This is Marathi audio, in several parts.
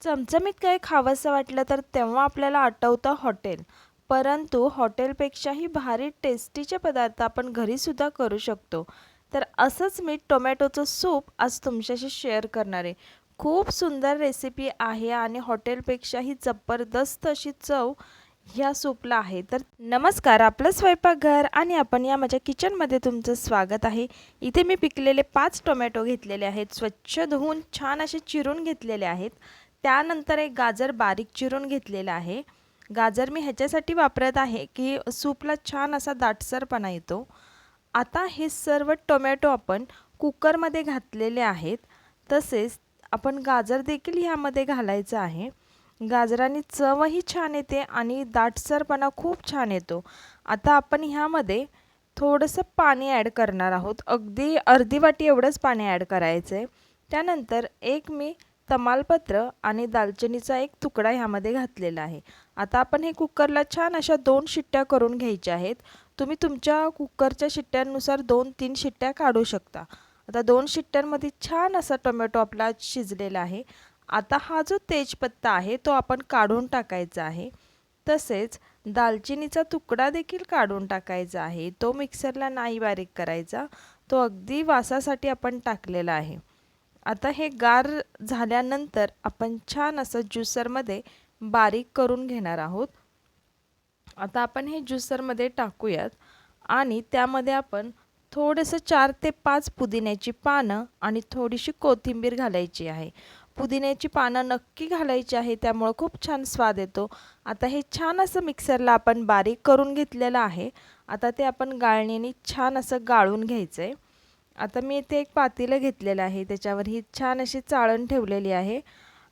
चमचमीत काही खावंसं वाटलं तर तेव्हा आपल्याला आठवतं हॉटेल. परंतु हॉटेलपेक्षाही भारी टेस्टीचे पदार्थ आपण घरीसुद्धा करू शकतो. तर असंच मी टोमॅटोचं सूप आज तुमच्याशी शेअर करणार आहे. खूप सुंदर रेसिपी आहे आणि हॉटेलपेक्षाही जबरदस्त अशी चव ह्या सूपला आहे. तर नमस्कार आपलं स्वयंपाकघर आणि आपण या माझ्या किचनमध्ये तुमचं स्वागत आहे. इथे मी पिकलेले पाच टोमॅटो घेतलेले आहेत. स्वच्छ धुवून छान असे चिरून घेतलेले आहेत. त्यानंतर एक गाजर बारीक चिरून घेतलेलं आहे. गाजर मी ह्याच्यासाठी वापरत आहे की सूपला छान असा दाटसरपणा येतो. आता हे सर्व टोमॅटो आपण कुकरमध्ये घातलेले आहेत. तसेच आपण गाजर देखील ह्यामध्ये घालायचं आहे. गाजराने चवही छान येते आणि दाटसरपणा खूप छान येतो. आता आपण ह्यामध्ये थोडंसं पाणी ॲड करणार आहोत. अगदी अर्धी वाटी एवढंच पाणी ॲड करायचं आहे त्यानंतर एक मी तमालपत्र आणि दालचिनीचा एक तुकडा ह्यामध्ये घातलेला आहे. आता आपण हे कुकरला छान अशा दोन शिट्ट्या करून घ्यायच्या आहेत. तुम्ही तुमच्या कुकरच्या शिट्ट्यांनुसार दोन तीन शिट्ट्या काढू शकता. आता दोन शिट्ट्यांमध्ये छान असा टोमॅटो आपला शिजलेला आहे. आता हा जो तेजपत्ता आहे तो आपण काढून टाकायचा आहे. तसेच दालचिनीचा तुकडा देखील काढून टाकायचा आहे. तो मिक्सरला नाही बारीक करायचा. तो अगदी वासासाठी आपण टाकलेला आहे. आता हे गार झाल्यानंतर आपण छान असं ज्युसरमध्ये बारीक करून घेणार आहोत. आता आपण हे ज्युसरमध्ये टाकूयात आणि त्यामध्ये आपण थोडंसं चार ते पाच पुदिन्याची पानं आणि थोडीशी कोथिंबीर घालायची आहे. पुदिन्याची पानं नक्की घालायची आहे त्यामुळं खूप छान स्वाद येतो. आता हे छान असं मिक्सरला आपण बारीक करून घेतलेलं आहे. आता ते आपण गाळणीने छान असं गाळून घ्यायचं आहे आता मी इथे एक पातेलं घेतलेलं आहे. त्याच्यावर ही छान अशी चाळण ठेवलेली आहे.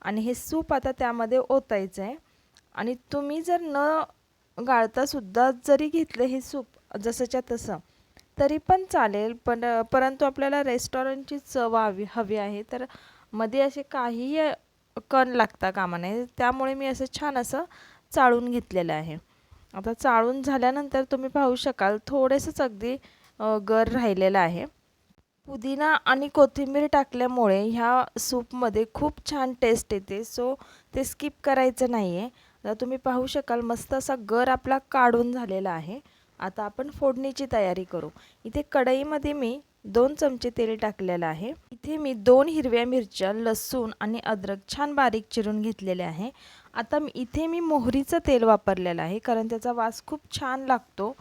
आणि हे सूप आता त्यामध्ये ओतायचं आहे. आणि तुम्ही जर न गाळतासुद्धा जरी घेतलं हे सूप जसंच्या तसं तरी पण चालेल. पण परंतु आपल्याला रेस्टॉरंटची चव हवी हवी आहे. तर मध्ये असे काहीही कण लागता कामा नये. त्यामुळे मी असं छान असं चाळून घेतलेलं आहे. आता चाळून झाल्यानंतर तुम्ही पाहू शकाल थोडंसंच अगदी गर राहिलेलं आहे. पुदिना आणि कोथिंबीर टाकल्यामुळे ह्या सूपमध्ये खूप छान टेस्ट येते. सो ते स्किप करायचं नाही आहे आता तुम्ही पाहू शकाल मस्त असा गर आपला काढून झालेला आहे. आता आपण फोडणीची तयारी करू. इथे कढईमध्ये मी दोन चमचे तेल टाकलेलं आहे. इथे मी दोन हिरव्या मिरच्या लसूण आणि अद्रक छान बारीक चिरून घेतलेले आहे. आता इथे मी मोहरीचं तेल वापरलेलं आहे कारण त्याचा वास खूप छान लागतो.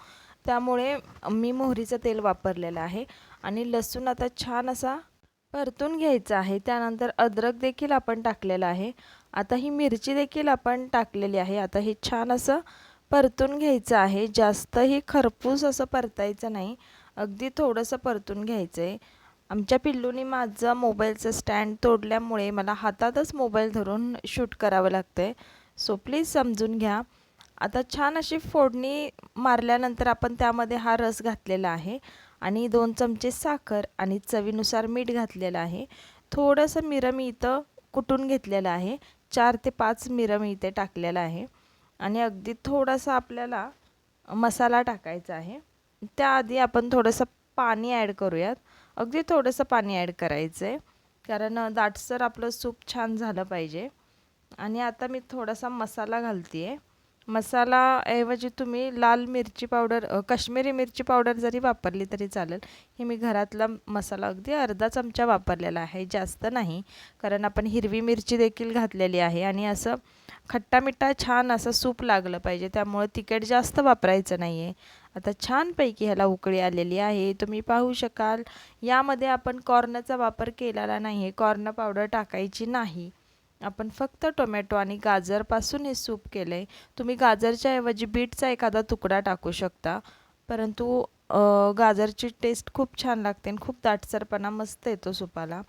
त्यामुळे मी मोहरीचं तेल वापरलेलं आहे. आणि लसूण आता छान असा परतून घ्यायचा आहे. त्यानंतर अद्रक देखील आपण टाकलेलं आहे. आता ही मिरची देखील आपण टाकलेली आहे. आता हे छान असं परतून घ्यायचं आहे. जास्तही खरपूस असं परतायचं नाही. अगदी थोडंसं परतून घ्यायचं आहे आमच्या पिल्लूनी माझं मोबाईलचं स्टँड तोडल्यामुळे मला हातातच मोबाईल धरून शूट करावं लागतं आहे सो प्लीज समजून घ्या. आता छान अशी फोडणी मारल्यानंतर आपण त्यामध्ये हा रस घातलेला आहे आणि दोन चमचे साखर आणि चवीनुसार मीठ घातलेलं आहे. थोडंसं मिरं मी इथं कुटून घेतलेलं आहे. चार ते पाच मिरं मी इथे टाकलेलं आहे. आणि अगदी थोडासा आपल्याला मसाला टाकायचा आहे. त्याआधी आपण थोडंसं पाणी ॲड करूयात. अगदी थोडंसं पाणी ॲड करायचं आहे कारण दाटसर आपलं सूप छान झालं पाहिजे. आणि आता मी थोडासा मसाला घालते आहे मसालाऐवजी तुम्ही लाल मिरची पावडर काश्मीरी मिरची पावडर जरी वापरली तरी चालेल. हे मी घरातला मसाला अगदी अर्धा चमचा वापरलेला आहे जास्त नाही. कारण आपण हिरवी मिरची देखील घातलेली आहे आणि असं खट्टा मिठ्ठा छान असं सूप लागलं पाहिजे. त्यामुळं तिखट जास्त वापरायचं नाही आहे आता छानपैकी ह्याला उकळी आलेली आहे. तुम्ही पाहू शकाल यामध्ये आपण कॉर्नचा वापर केलेला नाही आहे कॉर्न पावडर टाकायची नाही. आपण फक्त टोमॅटो आणि गाजरपासून हे सूप केलं आहे तुम्ही गाजरच्या ऐवजी बीटचा एखादा तुकडा टाकू शकता. परंतु गाजरची टेस्ट खूप छान लागते आणि खूप दाटसरपणा मस्त येतो सूपाला.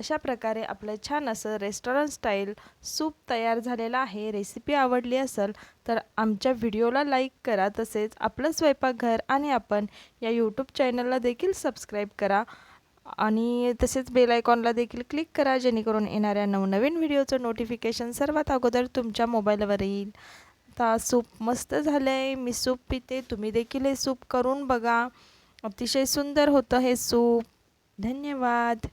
अशा प्रकारे आपलं छान असं रेस्टॉरंट स्टाईल सूप तयार झालेलं आहे. रेसिपी आवडली असेल तर आमच्या व्हिडिओला लाईक करा. तसेच आपलं स्वयंपाकघर आणि आपण या यूट्यूब चॅनलला देखील सबस्क्राईब करा. आणि तसेच बेल आयकॉनला देखील क्लिक करा जेणेकरून येणाऱ्या नवनवीन व्हिडिओचं नोटिफिकेशन सर्वात अगोदर तुमच्या मोबाईलवर येईल. आता सूप मस्त झालं आहे मी सूप पिते. तुम्ही देखील हे सूप करून बघा. अतिशय सुंदर होतं हे सूप. धन्यवाद.